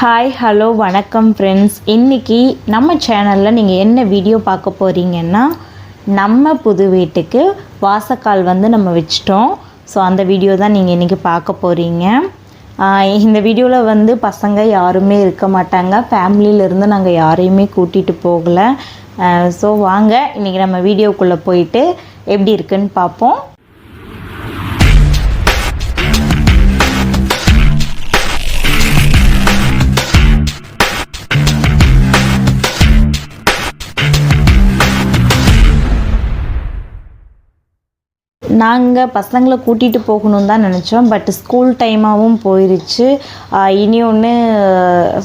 Hi hello வணக்கம் friends இன்றைக்கி நம்ம சேனலில் நீங்கள் என்ன வீடியோ பார்க்க போகிறீங்கன்னா நம்ம புது வீட்டுக்கு வாசக்கால் வந்து நம்ம வச்சிட்டோம். ஸோ அந்த வீடியோ தான் நீங்கள் இன்றைக்கி பார்க்க போகிறீங்க இந்த வீடியோவில் வந்து பசங்க யாருமே இருக்க மாட்டாங்க. ஃபேமிலியிலேருந்து நாங்கள் யாரையுமே கூட்டிகிட்டு போகலை. ஸோ வாங்க இன்றைக்கி நம்ம வீடியோக்குள்ளே போயிட்டு எப்படி இருக்குன்னு பார்ப்போம். நாங்கள் பசங்களை கூட்டிகிட்டு போகணும்னு தான் நினச்சோம். பட் ஸ்கூல் டைமாகவும் போயிருச்சு. இனி ஒன்று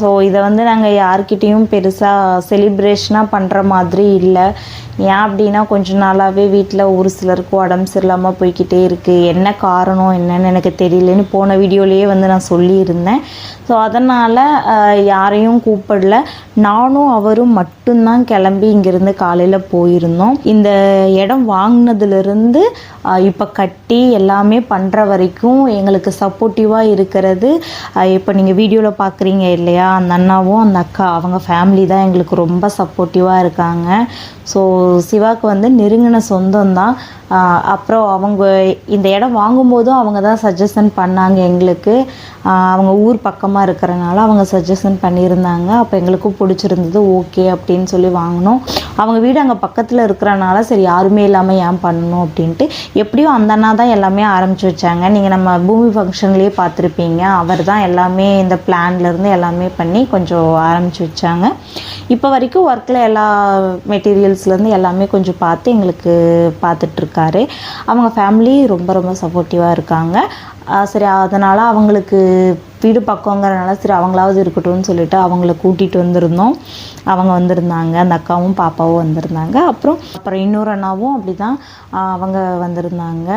ஸோ இதை வந்து நாங்கள் யார்கிட்டேயும் பெருசாக செலிப்ரேஷனாக பண்ணுற மாதிரி இல்லை. ஏன் அப்படின்னா கொஞ்ச நாளாகவே வீட்டில் ஒரு சிலருக்கு உடம்பு சரியில்லாமல் போய்க்கிட்டே இருக்குது என்ன காரணம் என்னன்னு எனக்கு தெரியலன்னு போன வீடியோலேயே வந்து நான் சொல்லியிருந்தேன். ஸோ அதனால் யாரையும் கூப்பிடல. நானும் அவரும் மட்டும்தான் கிளம்பி இங்கேருந்து காலையில் போயிருந்தோம். இந்த இடம் வாங்கினதுலேருந்து இப்போ கட்டி எல்லாமே பண்ணுற வரைக்கும் எங்களுக்கு சப்போர்ட்டிவாக இருக்கிறது. இப்போ நீங்கள் வீடியோவில் பார்க்குறீங்க இல்லையா? அந்த அண்ணாவும் அந்த அக்கா அவங்க ஃபேமிலி தான் எங்களுக்கு ரொம்ப சப்போர்ட்டிவாக இருக்காங்க. ஸோ சிவாக்கு வந்து நெருங்கின சொந்தம் தான் அப்புறம் அவங்க இந்த இடம் வாங்கும்போதும் அவங்க தான் சஜஷன் பண்ணாங்க எங்களுக்கு. அவங்க ஊர் பக்கமாக இருக்கிறனால அவங்க சஜஷன் பண்ணியிருந்தாங்க. அப்போ எங்களுக்கும் பிடிச்சிருந்தது ஓகே அப்படின்னு சொல்லி வாங்கினோம். அவங்க வீடு அங்கே பக்கத்தில் இருக்கிறனால சரி யாருமே இல்லாமல் ஏன் பண்ணணும் அப்படின்ட்டு எப்படியும் அந்த அண்ணா தான் எல்லாமே ஆரம்பித்து வச்சாங்க. நீங்கள் நம்ம பூமி ஃபங்க்ஷன்லேயே பார்த்துருப்பீங்க. அவர் தான் எல்லாமே இந்த பிளான்லேருந்து எல்லாமே பண்ணி கொஞ்சம் ஆரம்பித்து வச்சாங்க. இப்போ வரைக்கும் ஒர்க்கில் எல்லா மெட்டீரியல்ஸ்லேருந்து எல்லாமே கொஞ்சம் பார்த்து எங்களுக்கு பார்த்துட்ருக்காரு. அவங்க ஃபேமிலி ரொம்ப ரொம்ப சப்போர்ட்டிவாக இருக்காங்க. சரி அதனால் அவங்களுக்கு வீடு பக்கங்கிறனால சரி அவங்களாவது இருக்கட்டும்னு சொல்லிட்டு அவங்கள கூட்டிகிட்டு வந்திருந்தோம். அவங்க வந்திருந்தாங்க அந்த அக்காவும் பாப்பாவும் வந்திருந்தாங்க. அப்புறம் அப்புறம் இன்னொரு அண்ணாவும் அப்படி தான் அவங்க வந்திருந்தாங்க.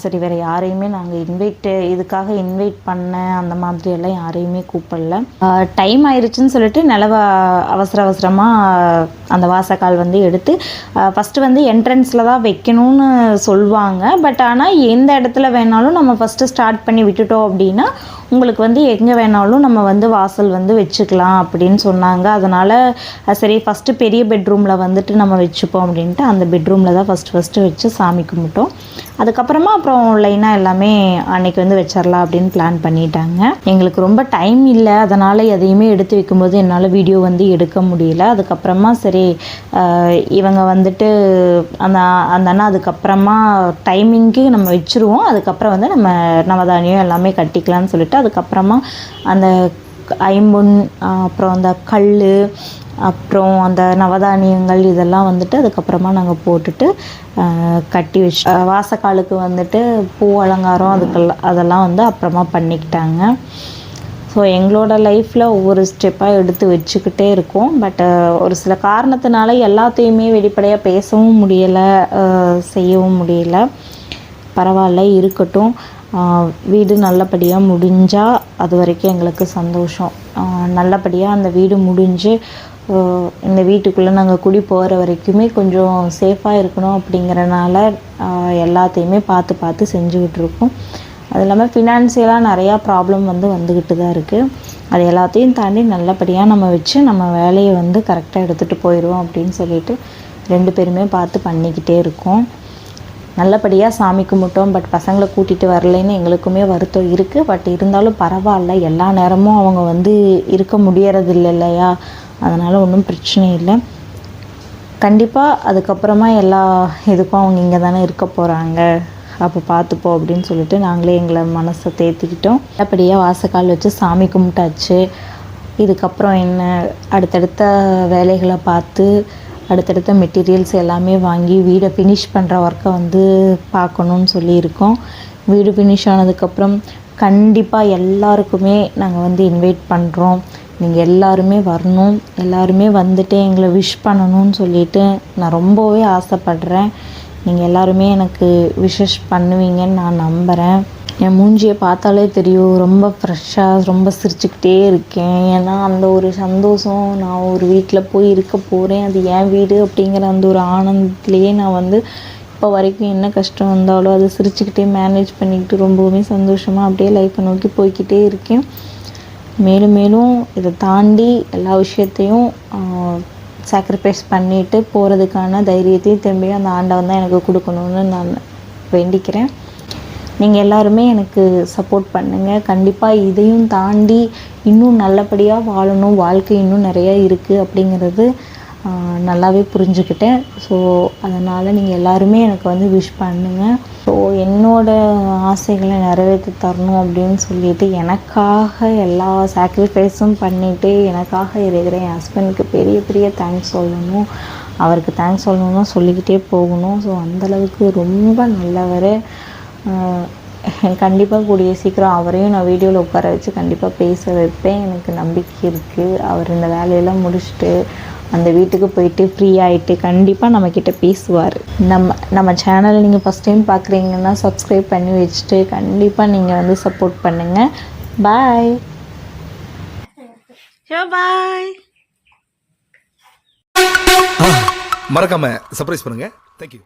சரி வேறு யாரையுமே நாங்கள் இன்வைட்டு இதுக்காக இன்வைட் பண்ண அந்த மாதிரி எல்லாம் யாரையுமே கூப்பிடல. டைம் ஆயிடுச்சுன்னு சொல்லிட்டு நிலவ அவசர அவசரமாக அந்த வாசக்கால் வந்து எடுத்து ஃபஸ்ட்டு வந்து என்ட்ரன்ஸில் தான் வைக்கணும்னு சொல்லுவாங்க பட் ஆனால் எந்த இடத்துல வேணாலும் நம்ம ஃபஸ்ட்டு ஸ்டார்ட் பண்ணி விட்டுட்டோம் அப்படின்னா உங்களுக்கு வந்து எங்கே வேணாலும் நம்ம வந்து வாசல் வந்து வச்சுக்கலாம் அப்படின்னு சொன்னாங்க. அதனால் சரி ஃபஸ்ட்டு பெரிய பெட்ரூமில் வந்துட்டு நம்ம வச்சுப்போம் அப்படின்ட்டு அந்த பெட்ரூமில் தான் ஃபஸ்ட்டு ஃபஸ்ட்டு வச்சு சாமி கும்பிட்டோம். அதுக்கப்புறமா அப்புறம் லைனாக எல்லாமே அன்னைக்கு வந்து வச்சிடலாம் அப்படின்னு பிளான் பண்ணிட்டாங்க. எங்களுக்கு ரொம்ப டைம் இல்லை. அதனால் எதையுமே எடுத்து வைக்கும்போது என்னால் வீடியோ வந்து எடுக்க முடியல. அதுக்கப்புறமா சரி இவங்க வந்துட்டு அந்த அந்த அண்ணா அதுக்கப்புறமா டைமிங்க்கு நம்ம வச்சுருவோம். அதுக்கப்புறம் வந்து நம்ம நவதானியம் எல்லாமே கட்டிக்கலாம்னு சொல்லிட்டு அதுக்கப்புறமா அந்த ஐம்பொன் அப்புறம் அந்த கல் அப்புறம் அந்த நவதானியங்கள் இதெல்லாம் வந்துட்டு அதுக்கப்புறமா நாங்கள் போட்டுட்டு கட்டி வச்சு வாசக்காலுக்கு வந்துட்டு பூ அலங்காரம் அதுக்கெல்லாம் அதெல்லாம் வந்து அப்புறமா பண்ணிக்கிட்டாங்க. ஸோ எங்களோட லைஃப்பில் ஒவ்வொரு ஸ்டெப்பாக எடுத்து வச்சுக்கிட்டே இருக்கோம். பட் ஒரு சில காரணத்தினால எல்லாத்தையுமே வெளிப்படையாக பேசவும் முடியலை செய்யவும் முடியல. பரவாயில்ல இருக்கட்டும். வீடு நல்லபடியாக முடிஞ்சால் அது வரைக்கும் எங்களுக்கு சந்தோஷம். நல்லபடியாக அந்த வீடு முடிஞ்சு இந்த வீட்டுக்குள்ளே நாங்கள் குடி போகிற வரைக்குமே கொஞ்சம் சேஃபாக இருக்கணும் அப்படிங்கிறனால எல்லாத்தையுமே பார்த்து பார்த்து செஞ்சுக்கிட்டு இருக்கோம். அது இல்லாமல் ஃபினான்சியலாக நிறையா ப்ராப்ளம் வந்து வந்துக்கிட்டு தான் இருக்குது அது எல்லாத்தையும் தாண்டி நல்லபடியாக நம்ம வச்சு நம்ம வேலையை வந்து கரெக்டாக எடுத்துகிட்டு போயிடுவோம் அப்படின்னு சொல்லிட்டு ரெண்டு பேருமே பார்த்து பண்ணிக்கிட்டே இருக்கோம். நல்லபடியாக சாமி கும்பிட்டோம் பட் பசங்களை கூட்டிகிட்டு வரலைன்னு எங்களுக்குமே வருத்தம் இருக்குது பட் இருந்தாலும் பரவாயில்ல எல்லா நேரமும் அவங்க வந்து இருக்க முடியறதில்ல இல்லையா? அதனால் ஒன்றும் பிரச்சனை இல்லை. கண்டிப்பாக அதுக்கப்புறமா எல்லா இதுக்கும் அவங்க இங்கே தானே இருக்க போகிறாங்க அப்போ பார்த்துப்போம் அப்படின்னு சொல்லிட்டு நாங்களே எங்களை மனசை தேத்திக்கிட்டோம். அப்படியே வாசக்கால் வச்சு சாமி கும்பிட்டாச்சு. இதுக்கப்புறம் என்ன அடுத்தடுத்த வேலைகளை பார்த்து அடுத்தடுத்த மெட்டீரியல்ஸ் எல்லாமே வாங்கி வீடை ஃபினிஷ் பண்ணுற ஒர்க்கை வந்து பார்க்கணுன்னு சொல்லியிருக்கோம். வீடு ஃபினிஷ் ஆனதுக்கப்புறம் கண்டிப்பாக எல்லாருக்குமே நாங்கள் வந்து இன்வைட் பண்ணுறோம் நீங்கள் எல்லாருமே வரணும். எல்லாருமே வந்துட்டு எங்களை விஷ் பண்ணணும்னு சொல்லிட்டு நான் ரொம்பவே ஆசைப்படுறேன். நீங்கள் எல்லாருமே எனக்கு விஷஸ் பண்ணுவீங்கன்னு நான் நம்புகிறேன் என் மூஞ்சியை பார்த்தாலே தெரியும் ரொம்ப ஃப்ரெஷ்ஷாக ரொம்ப சிரிச்சுக்கிட்டே இருக்கேன். ஏன்னா அந்த ஒரு சந்தோஷம் நான் ஒரு வீட்டில் போய் இருக்க போகிறேன் அது என் வீடு அப்படிங்கிற அந்த ஒரு ஆனந்தத்துலேயே நான் வந்து இப்போ வரைக்கும் என்ன கஷ்டம் வந்தாலும் அதை சிரிச்சுக்கிட்டே மேனேஜ் பண்ணிக்கிட்டு ரொம்பவுமே சந்தோஷமாக அப்படியே லைஃப்பை நோக்கி போய்க்கிட்டே இருக்கேன். மேலும் மேலும் இதை தாண்டி எல்லா விஷயத்தையும் சாக்ரிஃபைஸ் பண்ணிட்டு போகிறதுக்கான தைரியத்தையும் திரும்பியும் அந்த ஆண்டவன் தான் எனக்கு கொடுக்கணும்னு நான் வேண்டிக்கிறேன். நீங்கள் எல்லாருமே எனக்கு சப்போர்ட் பண்ணுங்கள் கண்டிப்பாக இதையும் தாண்டி இன்னும் நல்லபடியாக வாழணும். வாழ்க்கை இன்னும் நிறையா இருக்குது அப்படிங்கிறது நல்லாவே புரிஞ்சுக்கிட்டேன். ஸோ அதனால் நீங்கள் எல்லாருமே எனக்கு வந்து விஷ் பண்ணுங்கள் ஸோ என்னோட ஆசைகளை நிறைவேற்றி தரணும் அப்படின்னு சொல்லிட்டு எனக்காக எல்லா சாக்ரிஃபைஸும் பண்ணிவிட்டு எனக்காக இருக்கிற என் ஹஸ்பண்டுக்கு பெரிய பெரிய தேங்க்ஸ் சொல்லணும். அவருக்கு தேங்க்ஸ் சொல்லணும்னா சொல்லிக்கிட்டே போகணும். ஸோ அந்தளவுக்கு ரொம்ப நல்லவர். கண்டிப்பாக கூடிய சீக்கிரம் அவரையும் நான் வீடியோவில் உட்கார வச்சு கண்டிப்பாக பேச வைப்பேன். எனக்கு நம்பிக்கை இருக்குது அவர் இந்த வேலையெல்லாம் முடிச்சுட்டு அந்த வீட்டுக்கு போயிட்டு ஃப்ரீ ஆகிட்டு கண்டிப்பாக நம்மக்கிட்ட பேசுவார். நம்ம நம்ம சேனலை நீங்கள் ஃபஸ்ட் டைம் பார்க்குறீங்கன்னா சப்ஸ்கிரைப் பண்ணி வச்சுட்டு கண்டிப்பாக நீங்கள் வந்து சப்போர்ட் பண்ணுங்கள் பாய் பாய் மறக்காம சர்ப்ரைஸ் பண்ணுங்க. தேங்க்யூ